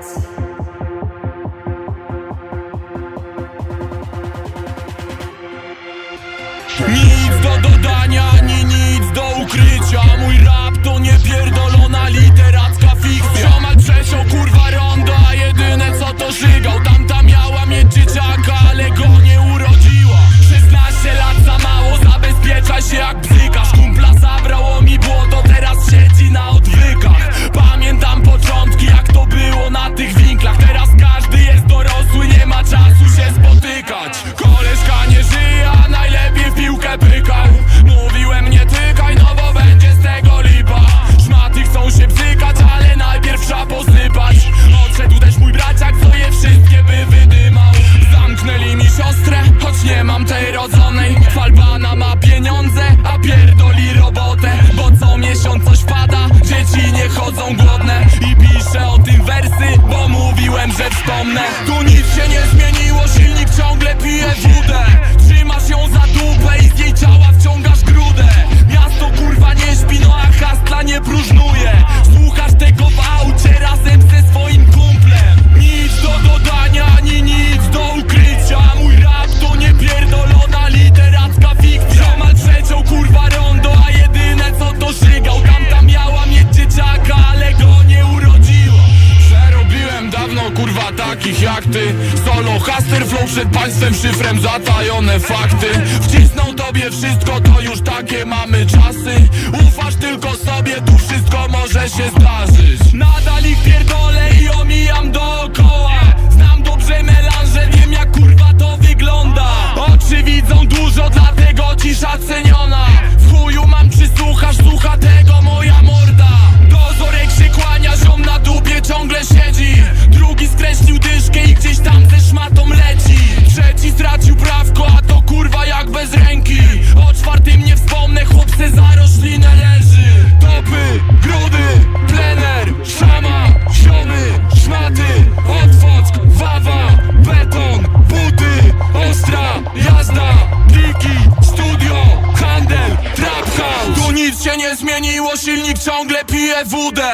Nic do dodania, ani nic do ukrycia. wspomnę. Tu nic się nie zmieniło, silnik ciągle pije wódę. takich jak ty. Solo haster flow przed państwem szyfrem zatajone fakty. Wcisną tobie wszystko to już takie mamy czasy. Ufasz tylko sobie tu wszystko może się zdarzyć. Nadal ich pierdolę i omijam dookoła. Znam dobrze melanże wiem jak kurwa to wygląda. Oczy widzą dużo dlatego cisza cenię zmieniło silnik, ciągle pije wódę.